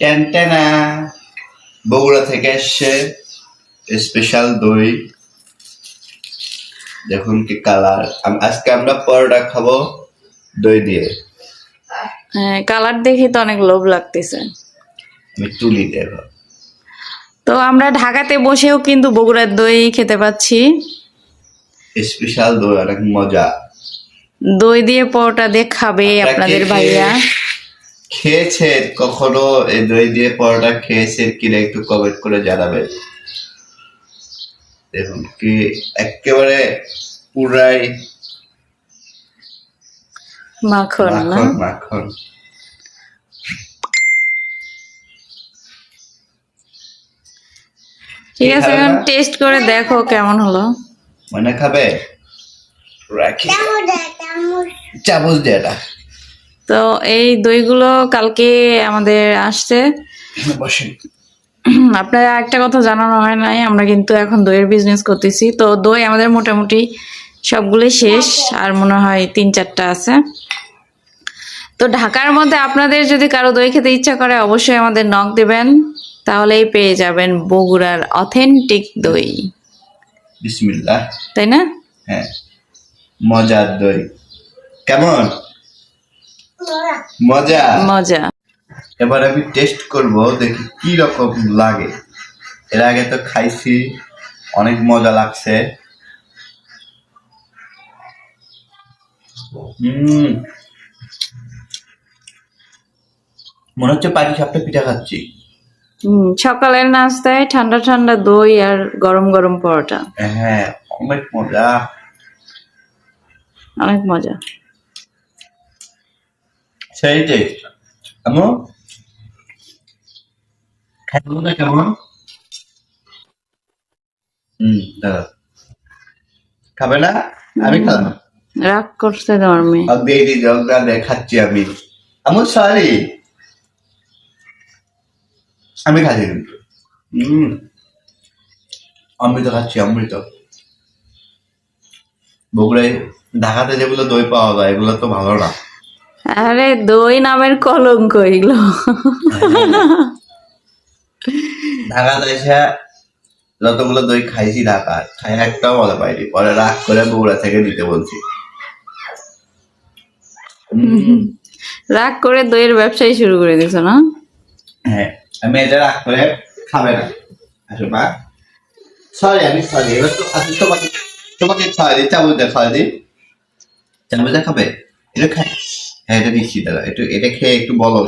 টেনটেনা বগুড়া থেকে এসছে স্পেশাল দই দেখুন কি কালার আজকে আমরা পরোটা খাব দই দিয়ে হ্যাঁ কালার দেখে তো অনেক লোভ লাগতেছে আমি তুলি দেব তো আমরা ঢাকাতে বসেও কিন্তু বগুড়ার দই খেতে পাচ্ছি স্পেশাল দই অনেক মজা দই দিয়ে পরোটা দিয়ে খাবে আপনাদের ভাইয়া খেয়েছেন কখনো এই দই দিয়ে পরোটা খেয়েছেন কিনা একটু কমেন্ট করে জানাবেন। দেখুন কি একেবারে পুরাই মাখন মাখন মাখন। ঠিক আছে এখন টেস্ট করে দেখো কেমন হলো। মনে খাবে? রাখি। চামচ দিয়ে এটা। তো এই দইগুলো কালকে আমাদের আসছে। আপনারা একটা কথা জানানো হয় নাই আমরা কিন্তু এখন দইয়ের বিজনেস করতেছি। তো দই আমাদের মোটামুটি সবগুলোই শেষ আর মনে হয় তিন চারটা আছে। তো ঢাকার মধ্যে আপনাদের যদি কারও দই খেতে ইচ্ছা করে অবশ্যই আমাদের নখ দেবেন তাহলেই পেয়ে যাবেন বগুড়ার অথেন্টিক দই। বিসমিল্লাহ। তাই না? হ্যাঁ। মজার দই। কেমন? মজা। মজা। এবার আমি টেস্ট করব দেখি কি রকম লাগে। এর আগে তো খাইছি অনেক মজা লাগছে। মনে হচ্ছে পাটি সাপটা পিঠা খাচ্ছি। হুম সকালের নাস্তায় ঠান্ডা ঠান্ডা দই আর গরম গরম পরোটা। হ্যাঁ অনেক মজা। অনেক মজা। সেই টেস্ট কেমন কেমন কেমন? হুম দাদা খাবে না? আমি খাব রাগ করছে বেরি দেখাচ্ছি আমি। আমার সরি আমি খাচ্ছি কিন্তু। হম। অমৃত খাচ্ছি অমৃত। বগুড়ায় ঢাকাতে যেগুলো দই পাওয়া যায় এগুলো তো ভালো না। আরে দই নামের কলঙ্ক এগুলো। ঢাকা এসে যতগুলো দই খাইছি ঢাকা খাই একটাও মজা পাইনি। পরে রাগ করে বগুড়া থেকে দিতে বলছি। রাগ করে দইয়ের ব্যবসাই শুরু করে দিছো না? হ্যাঁ আমি এটা রাগ করে খাবে না। আসো মা। সরি আমি সরি। এবার তো তোমাকে তোমাকে দিই চামচ খাওয়া দিই চামচ খাবে? এটা খাই। হ্যাঁ এটা নিশ্চিত দাদা। একটু এটা খেয়ে একটু বলো।